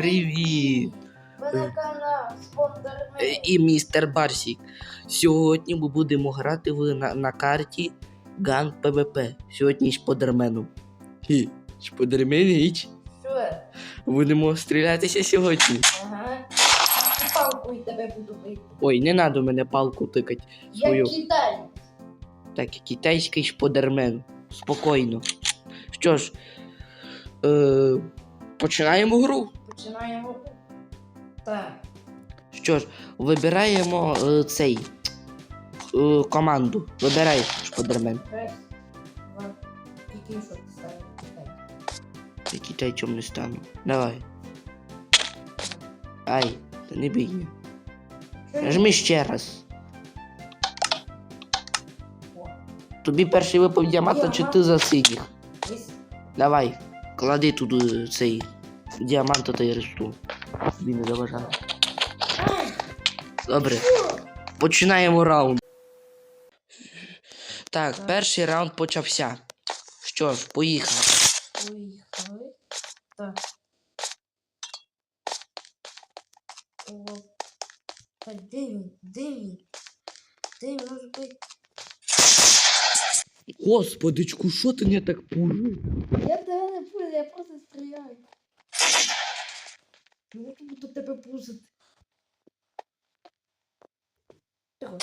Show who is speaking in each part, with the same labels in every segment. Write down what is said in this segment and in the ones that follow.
Speaker 1: привіт!
Speaker 2: Мене канал спонсор
Speaker 1: Е, І містер Барсік. Сьогодні ми будемо грати в, на, на карті Ган ПВП. Сьогодні шподерменом. Хі, шподерменіч.
Speaker 2: Що?
Speaker 1: Будемо стрілятися сьогодні.
Speaker 2: Ага. І палкою тебе буду бити.
Speaker 1: Ой, не треба мене палку тикати
Speaker 2: Я
Speaker 1: свою. Так, китайський шподермен. Спокійно. Що ж, е, починаємо гру.
Speaker 2: Починаємо. Так.
Speaker 1: Що ж, вибираємо е, цей е, команду. Вибирай шподермен. Я китайцем не стану. Давай. Ай, та не бій. Жми ще раз. Тобі перший випав діаманта, чи ти за синіх? Давай, клади туди цей діамант та й ресту. Тобі не заважає. Добре. Починаємо раунд. Так, перший раунд почався. Що ж, поїхали.
Speaker 2: Поїхали. Так. О. Де він? Де він? Де він може бути?
Speaker 1: Господичку, що ти не так пужиш?
Speaker 2: Я пулю, я просто стріляю. Ну от буду тебе пузити. Тихо.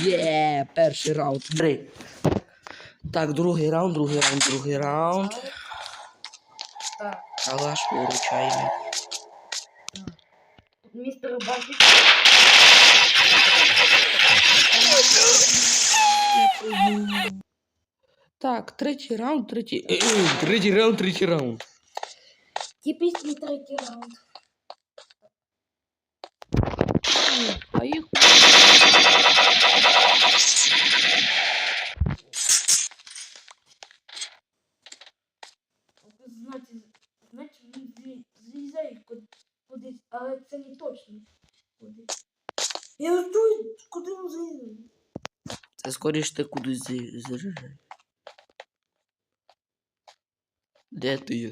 Speaker 1: Є, перший раунд. Три. Так, другий раунд, другий раунд, другий раунд.
Speaker 2: Так,
Speaker 1: Калаш виручаємо.
Speaker 2: містер Базик.
Speaker 1: Так, третій раунд, третій. Е, е, Третій раунд, третій раунд.
Speaker 2: Типічний третій раунд.
Speaker 1: Поїхали.
Speaker 2: Знаєте, значить він злі- злізає куди- кудись, але це не точно. Куди. Я чую, куди він злізає.
Speaker 1: Це скоріш ти кудись зи- заряджай. Де ти є?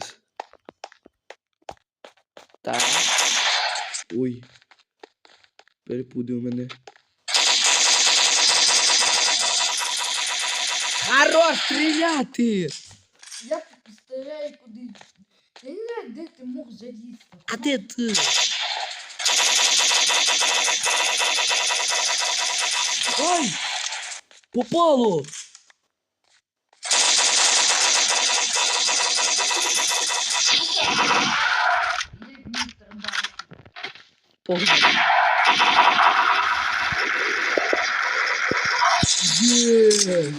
Speaker 1: Так. Ой. Перепудив мене. Хорош стріляти!
Speaker 2: Я стріляю куди. Я не знаю, де ти мог залізти.
Speaker 1: А де ти? Ай! Попало! Погнали. Є!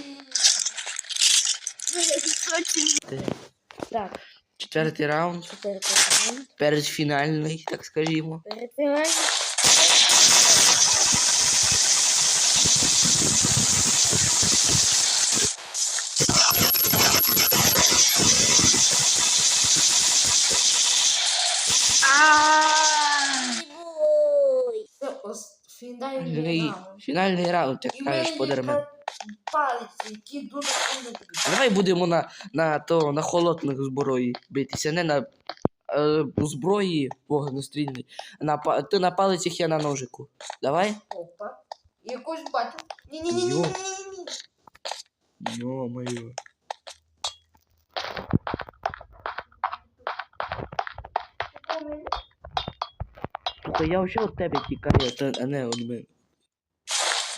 Speaker 2: Так,
Speaker 1: Четвертий раунд.
Speaker 2: четвертий раунд.
Speaker 1: Передфінальний, так скажімо.
Speaker 2: Перед фінальним. Це ос- фінальний
Speaker 1: Фінальний,
Speaker 2: раунд.
Speaker 1: як кажеш,
Speaker 2: мене
Speaker 1: подармен.
Speaker 2: палиці, які дуже сильно б'ють.
Speaker 1: Давай будемо на, на, то, на холодних зброї битися, не на е, зброї вогнестрільній. На, па- ти на палицях, я на ножику. Давай?
Speaker 2: Опа. Якусь бачу. Ні-ні-ні-ні-ні.
Speaker 1: Йо-моє. я взагалі від тебе тікаю, а та- а не від мене.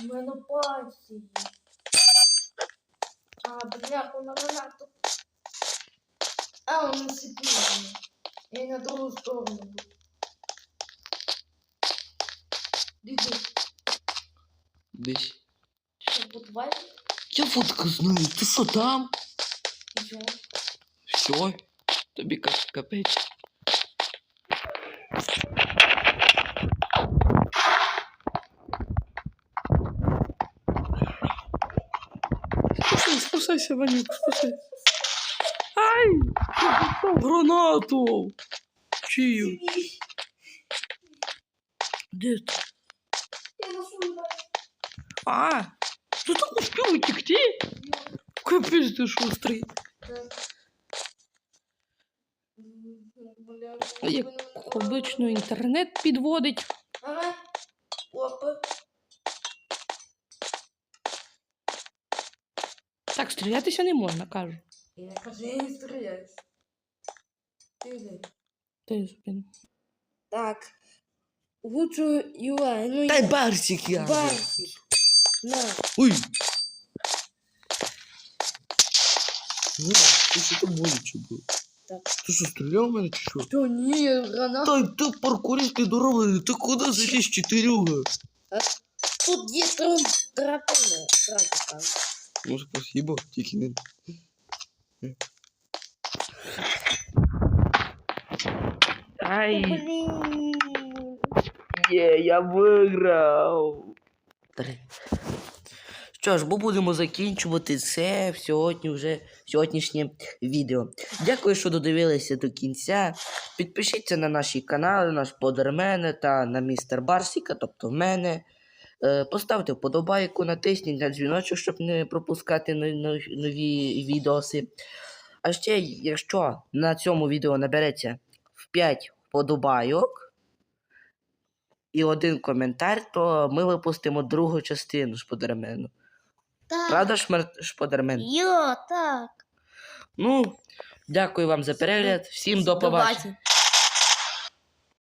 Speaker 2: У мене пальці є. А, бляху на гранату. А, он сипів. Я на другу сторону. буду. Диви,
Speaker 1: Десь.
Speaker 2: що потварь.
Speaker 1: Я фотку знаю, ти що там?
Speaker 2: І що?
Speaker 1: Все, тобі ка- капець. Спасай, спасайся, Ванюк, спасайся. Ай! Я достав гранату! Чию? Де ти?
Speaker 2: Я на свою бачу.
Speaker 1: А, ты так успел утекти? Капец ты шустрый.
Speaker 2: Так. М, бля,
Speaker 1: Як
Speaker 2: ну,
Speaker 1: обично інтернет підводить.
Speaker 2: Ага. Опа.
Speaker 1: Так, стрілятися не можна, кажу.
Speaker 2: Я кажу, я не стріляюсь. Ти де?
Speaker 1: Ти зупини.
Speaker 2: Так. Лучше Юлай, ну
Speaker 1: Та й барсик я.
Speaker 2: Барсик. На.
Speaker 1: Ой. Ну, ти що там боляче було?
Speaker 2: Так.
Speaker 1: Ти що, стріляв в мене чи що?
Speaker 2: Что, не, граната.
Speaker 1: Та й ти паркурист підоровий, ти куди заліз чотирюга?
Speaker 2: Тут є тром дракона. Сразу там.
Speaker 1: Ну, спасибо, тільки не... Ай, є, я виграв. Три. Що ж, ми будемо закінчувати це сьогодні вже сьогоднішнє відео. Дякую, що додивилися до кінця. Підпишіться на наші канали, наш Подермене та на містер Барсіка, тобто в мене. Е, Поставте вподобайку, натисніть на дзвіночок, щоб не пропускати но- но- нові відоси. А ще, якщо на цьому відео набереться в 5 вподобайок і один коментар, то ми випустимо другу частину Шподермену.
Speaker 2: Так.
Speaker 1: Правда, Шмер- Шподермен?
Speaker 2: Йо, так.
Speaker 1: Ну, дякую вам за перегляд. Всім до
Speaker 2: побачення.